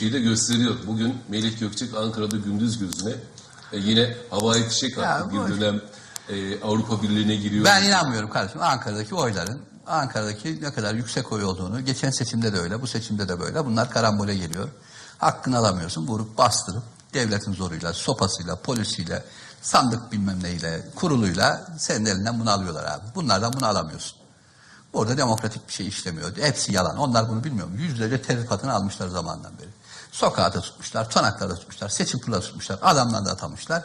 şeyi de gösteriyor. Bugün Melih Gökçek Ankara'da gündüz gözüne e, yine havai fişek attı. Bir dönem e, Avrupa Birliği'ne giriyor. Ben inanmıyorum kardeşim. Ankara'daki oyların Ankara'daki ne kadar yüksek oy olduğunu geçen seçimde de öyle, bu seçimde de böyle. Bunlar karambole geliyor. Hakkını alamıyorsun. Vurup bastırıp devletin zoruyla, sopasıyla, polisiyle, sandık bilmem neyle, kuruluyla senin elinden bunu alıyorlar abi. Bunlardan bunu alamıyorsun. Orada demokratik bir şey işlemiyor. Hepsi yalan. Onlar bunu bilmiyor? Yüzlerce terikatını almışlar zamandan beri. Sokağa da tutmuşlar, tanaklarda tutmuşlar, seçim kurulu tutmuşlar, adamlarını da atamışlar.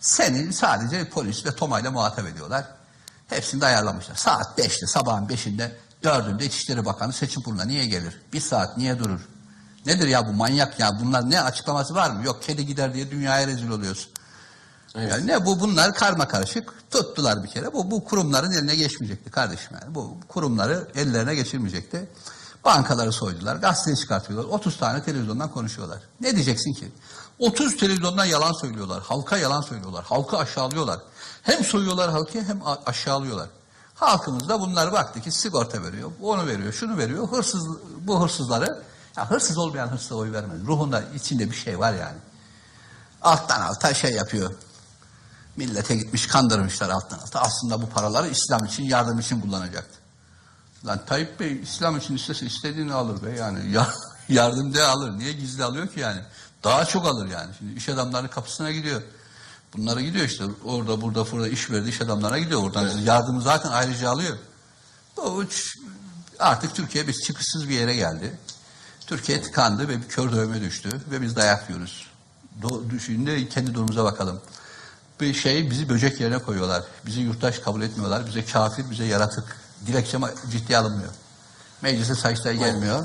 Seni sadece polis ve tomayla muhatap ediyorlar. Hepsini de ayarlamışlar. Saat 5'te, sabahın 5'inde, 4'ünde İçişleri Bakanı seçim kuruluna niye gelir? Bir saat niye durur? Nedir ya bu manyak ya? Bunlar ne açıklaması var mı? Yok kedi gider diye dünyaya rezil oluyorsun. Evet. Yani ne bu bunlar karma karışık tuttular bir kere. Bu bu kurumların eline geçmeyecekti kardeşim yani. Bu kurumları ellerine geçirmeyecekti. Bankaları soydular, gazeteyi çıkartıyorlar. 30 tane televizyondan konuşuyorlar. Ne diyeceksin ki? 30 televizyondan yalan söylüyorlar. Halka yalan söylüyorlar. Halkı aşağılıyorlar. Hem soyuyorlar halkı hem aşağılıyorlar. Halkımız da bunlar baktı ki sigorta veriyor, onu veriyor, şunu veriyor. Hırsız bu hırsızları ya hırsız olmayan hırsıza oy vermez. Ruhunda içinde bir şey var yani. Alttan alta şey yapıyor. Millete gitmiş kandırmışlar alttan alta. Aslında bu paraları İslam için, yardım için kullanacaktı. Lan Tayyip Bey İslam için istese istediğini alır be yani. Ya, yardım diye alır. Niye gizli alıyor ki yani? Daha çok alır yani. Şimdi iş adamlarının kapısına gidiyor. Bunlara gidiyor işte. Orada burada burada iş verdi iş adamlarına gidiyor. Oradan yardımı zaten ayrıca alıyor. Bu artık Türkiye biz çıkışsız bir yere geldi. Türkiye tıkandı ve bir kör dövme düştü ve biz dayak yiyoruz. Do, düşünde kendi durumumuza bakalım. Bir şey bizi böcek yerine koyuyorlar. Bizi yurttaş kabul etmiyorlar. Bize kafir, bize yaratık. Dilekçe ciddiye alınmıyor. Meclise sayıştay gelmiyor.